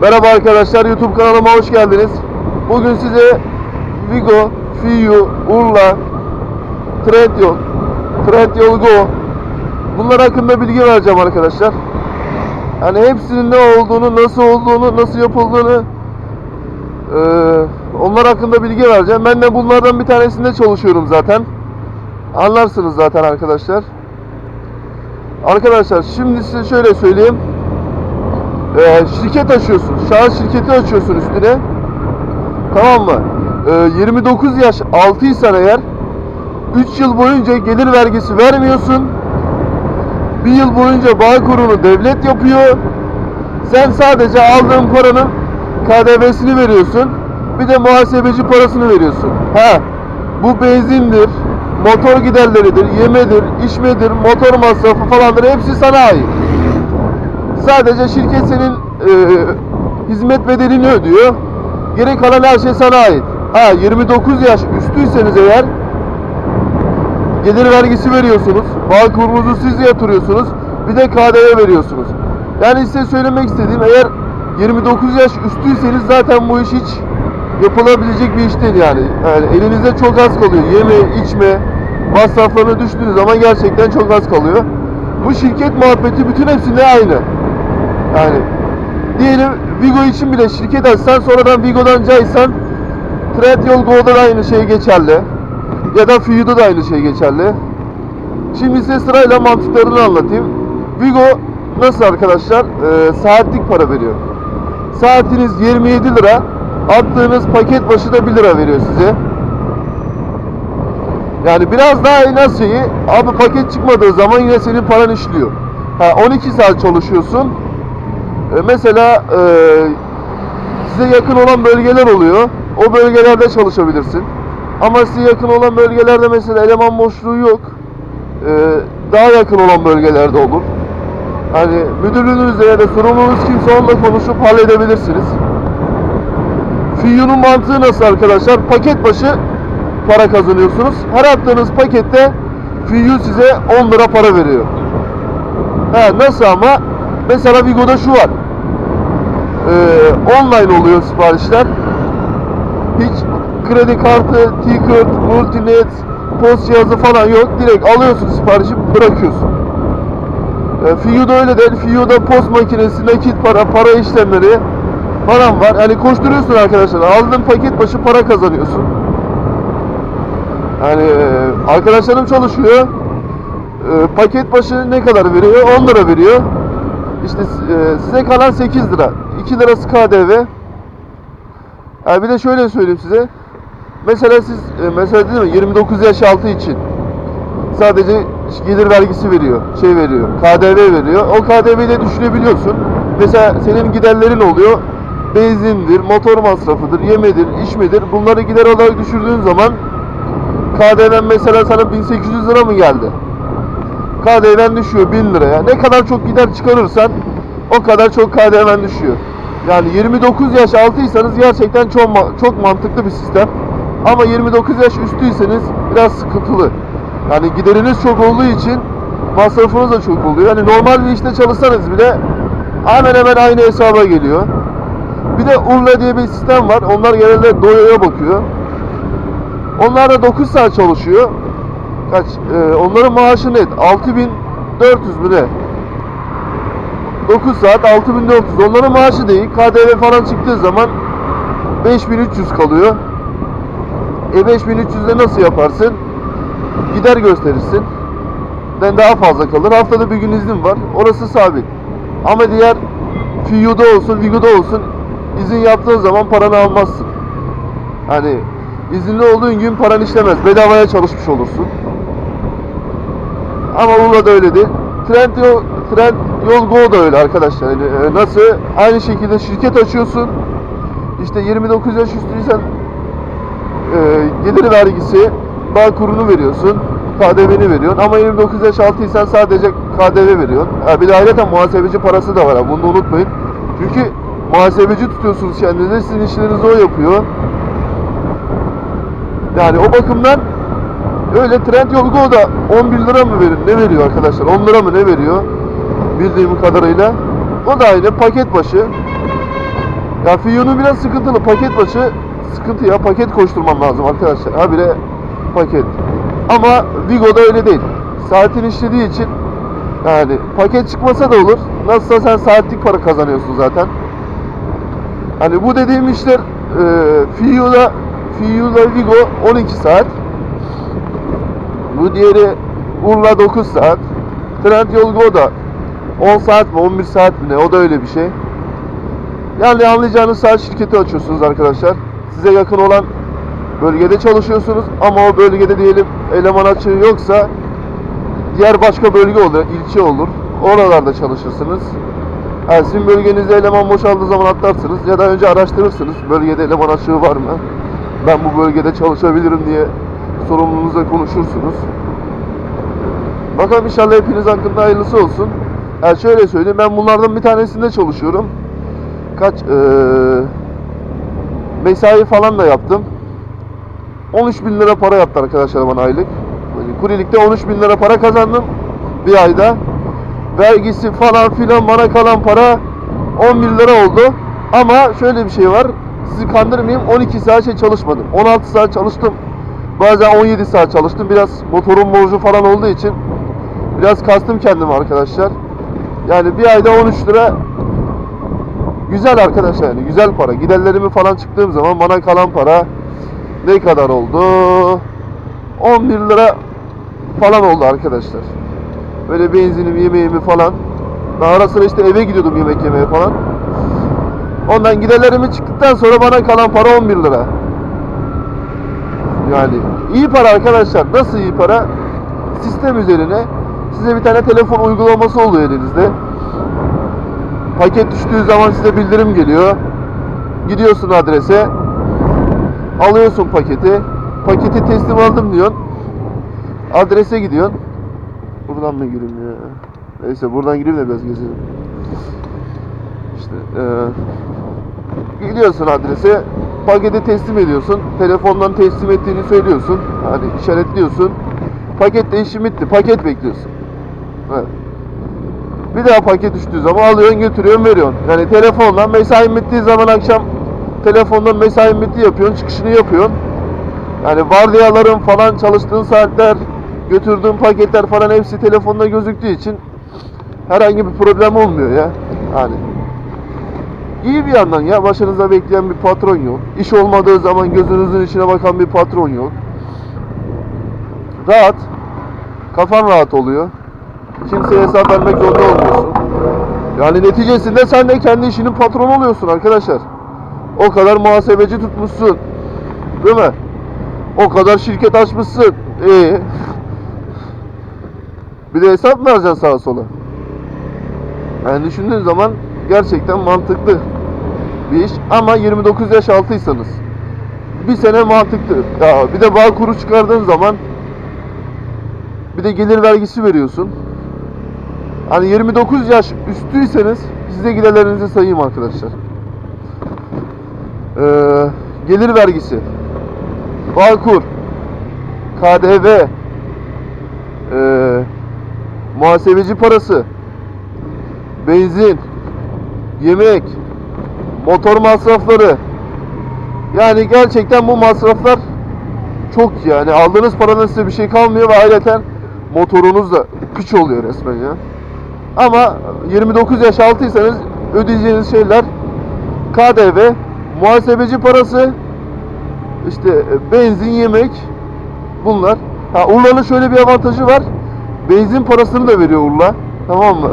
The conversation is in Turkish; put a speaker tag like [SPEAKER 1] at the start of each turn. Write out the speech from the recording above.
[SPEAKER 1] Merhaba arkadaşlar YouTube kanalıma hoş geldiniz. Bugün size Vigo, Fiu, Urla, Trendyol, Trendyol Go bunlar hakkında bilgi vereceğim arkadaşlar. Yani hepsinin ne olduğunu, nasıl olduğunu, nasıl yapıldığını eee, onlar hakkında bilgi vereceğim. Ben de bunlardan bir tanesinde çalışıyorum zaten. Anlarsınız zaten arkadaşlar. Arkadaşlar şimdi size şöyle söyleyeyim. Ee, şirket açıyorsun. Şahıs şirketi açıyorsun üstüne. Tamam mı? Ee, 29 yaş altıysan eğer 3 yıl boyunca gelir vergisi vermiyorsun. 1 yıl boyunca bağ kurunu devlet yapıyor. Sen sadece aldığın paranın KDV'sini veriyorsun. Bir de muhasebeci parasını veriyorsun. Ha, bu benzindir, motor giderleridir, yemedir, içmedir, motor masrafı falandır hepsi sana ait. Sadece şirket senin e, hizmet bedelini ödüyor. Geri kalan her şey sana ait. Ha 29 yaş üstüyseniz eğer gelir vergisi veriyorsunuz. Bağ kurumuzu siz yatırıyorsunuz. Bir de KDV veriyorsunuz. Yani size söylemek istediğim eğer 29 yaş üstüyseniz zaten bu iş hiç yapılabilecek bir iş değil yani. yani elinizde çok az kalıyor. Yeme, içme, masraflarına düştüğünüz zaman gerçekten çok az kalıyor. Bu şirket muhabbeti bütün hepsinde aynı. Yani diyelim Vigo için bile şirket açsan sonradan Vigo'dan caysan Trendyol Go'da da aynı şey geçerli. Ya da Fiu'da da aynı şey geçerli. Şimdi size sırayla mantıklarını anlatayım. Vigo nasıl arkadaşlar? Ee, saatlik para veriyor. Saatiniz 27 lira. Attığınız paket başı da 1 lira veriyor size. Yani biraz daha en az şeyi abi paket çıkmadığı zaman yine senin paran işliyor. Ha 12 saat çalışıyorsun. E, mesela e, size yakın olan bölgeler oluyor. O bölgelerde çalışabilirsin. Ama size yakın olan bölgelerde mesela eleman boşluğu yok. E, daha yakın olan bölgelerde olur. Hani müdürlüğünüzle ya da sorumlunuz kimse onunla konuşup halledebilirsiniz. Fiyo'nun mantığı nasıl arkadaşlar? Paket başı para kazanıyorsunuz. Her attığınız pakette Fiyo size 10 lira para veriyor. Ha, nasıl ama? Mesela Vigo'da şu var. Ee, online oluyor siparişler. Hiç kredi kartı, ticket, multinet, post cihazı falan yok. Direkt alıyorsun siparişi bırakıyorsun. E, Fiyo'da öyle değil. Fiyo'da post makinesi, nakit para, para işlemleri falan var. Yani koşturuyorsun arkadaşlar. Aldığın paket başı para kazanıyorsun. Yani e, arkadaşlarım çalışıyor. E, paket başı ne kadar veriyor? 10 lira veriyor. İşte e, size kalan 8 lira. 2 lirası KDV. Yani bir de şöyle söyleyeyim size. Mesela siz e, mesela dedim mi 29 yaş altı için sadece gelir vergisi veriyor, şey veriyor, KDV veriyor. O KDV'yi de düşürebiliyorsun. Mesela senin giderlerin oluyor. Benzindir, motor masrafıdır, yemedir, içmedir. Bunları gider olarak düşürdüğün zaman KDV'n mesela sana 1800 lira mı geldi? KDV'n düşüyor 1000 liraya. Ne kadar çok gider çıkarırsan o kadar çok KDV'n düşüyor. Yani 29 yaş altıysanız gerçekten çok ma- çok mantıklı bir sistem. Ama 29 yaş üstüyseniz biraz sıkıntılı. Yani gideriniz çok olduğu için masrafınız da çok oluyor. Yani normal bir işte çalışsanız bile hemen hemen aynı hesaba geliyor. Bir de Urla diye bir sistem var. Onlar genelde doyaya bakıyor. Onlar da 9 saat çalışıyor. Kaç? e, onların maaşı net. 6400 mü ne? 9 saat 6400. Onların maaşı değil. KDV falan çıktığı zaman 5300 kalıyor. E 5300'de nasıl yaparsın? Gider gösterirsin. Den daha fazla kalır. Haftada bir gün iznin var. Orası sabit. Ama diğer Fiu'da olsun, Vigo'da olsun izin yaptığın zaman paranı almazsın. Hani izinli olduğun gün paran işlemez. Bedavaya çalışmış olursun. Ama Urla'da öyle değil. Trend Trend yol Go da öyle arkadaşlar. Yani, e, nasıl? Aynı şekilde şirket açıyorsun. İşte 29 yaş üstüysen e, gelir vergisi, bağ kurunu veriyorsun. KDV'ni veriyorsun. Ama 29 yaş altıysan sadece KDV veriyorsun. Ha, bir de ayrıca muhasebeci parası da var. Bunu da unutmayın. Çünkü muhasebeci tutuyorsunuz kendinize. Sizin işlerinizi o yapıyor. Yani o bakımdan öyle Trendyol Go da 11 lira mı verir? Ne veriyor arkadaşlar? 10 lira mı ne veriyor? Bildiğim kadarıyla. O da aynı paket başı. Ya Fiyon'un biraz sıkıntılı. Paket başı sıkıntı ya. Paket koşturman lazım arkadaşlar. Habire paket. Ama Vigo'da öyle değil. Saatin işlediği için yani paket çıkmasa da olur. Nasılsa sen saatlik para kazanıyorsun zaten. Hani bu dediğim işler e, Fiyu'da Fiyu'da Vigo 12 saat. Bu diğeri Urla 9 saat. Trendyol Go da 10 saat mi 11 saat mi ne o da öyle bir şey. Yani anlayacağınız saat şirketi açıyorsunuz arkadaşlar. Size yakın olan bölgede çalışıyorsunuz ama o bölgede diyelim eleman açığı yoksa diğer başka bölge olur, ilçe olur. Oralarda çalışırsınız. Yani sizin bölgenizde eleman boşaldığı zaman atlarsınız ya da önce araştırırsınız bölgede eleman açığı var mı? Ben bu bölgede çalışabilirim diye sorumluluğunuzla konuşursunuz. Bakalım inşallah hepiniz hakkında hayırlısı olsun. Yani şöyle söyleyeyim ben bunlardan bir tanesinde çalışıyorum. Kaç eee mesai falan da yaptım. 13 bin lira para yaptı arkadaşlar bana aylık. Böyle Kurilikte 13 bin lira para kazandım bir ayda. Vergisi falan filan bana kalan para 10 bin lira oldu. Ama şöyle bir şey var. Sizi kandırmayayım 12 saat şey çalışmadım. 16 saat çalıştım. Bazen 17 saat çalıştım. Biraz motorun borcu falan olduğu için biraz kastım kendimi arkadaşlar. Yani bir ayda 13 lira güzel arkadaşlar yani güzel para. Giderlerimi falan çıktığım zaman bana kalan para ne kadar oldu? 11 lira falan oldu arkadaşlar. Böyle benzinimi, yemeğimi falan. Daha ara sıra işte eve gidiyordum yemek yemeye falan. Ondan giderlerimi çıktıktan sonra bana kalan para 11 lira. Yani iyi para arkadaşlar. Nasıl iyi para? Sistem üzerine size bir tane telefon uygulaması oluyor elinizde. Paket düştüğü zaman size bildirim geliyor. Gidiyorsun adrese. Alıyorsun paketi. Paketi teslim aldım diyorsun. Adrese gidiyorsun. Buradan mı gireyim ya? Neyse buradan gireyim de biraz gezelim. İşte eee gidiyorsun adrese. Paketi teslim ediyorsun. Telefondan teslim ettiğini söylüyorsun. Hani işaretliyorsun. Paket değişim bitti. Paket bekliyorsun. Bir daha paket düştüğü zaman alıyorsun götürüyorsun veriyorsun. Yani telefonla mesain bittiği zaman akşam telefondan mesain bitti yapıyorsun çıkışını yapıyorsun. Yani vardiyaların falan çalıştığın saatler götürdüğün paketler falan hepsi telefonda gözüktüğü için herhangi bir problem olmuyor ya. Yani iyi bir yandan ya başınızda bekleyen bir patron yok. İş olmadığı zaman gözünüzün içine bakan bir patron yok. Rahat. Kafan rahat oluyor. Kimseye hesap vermek zorunda olmuyorsun. Yani neticesinde sen de kendi işinin patronu oluyorsun arkadaşlar. O kadar muhasebeci tutmuşsun. Değil mi? O kadar şirket açmışsın. İyi. Bir de hesap mı vereceksin sağa sola? Yani düşündüğün zaman gerçekten mantıklı bir iş. Ama 29 yaş altıysanız bir sene mantıklı. Ya bir de bağ kuru çıkardığın zaman bir de gelir vergisi veriyorsun. Hani 29 yaş üstüyseniz size giderlerinizi sayayım arkadaşlar. Ee, gelir vergisi, Bağkur, KDV, ee, muhasebeci parası, benzin, yemek, motor masrafları. Yani gerçekten bu masraflar çok yani aldığınız paranın size bir şey kalmıyor ve ayrıca motorunuz da piç oluyor resmen ya. Ama 29 yaş altıysanız ödeyeceğiniz şeyler KDV, muhasebeci parası, işte e, benzin, yemek bunlar. Ha Urla'nın şöyle bir avantajı var. Benzin parasını da veriyor Urla. Tamam mı?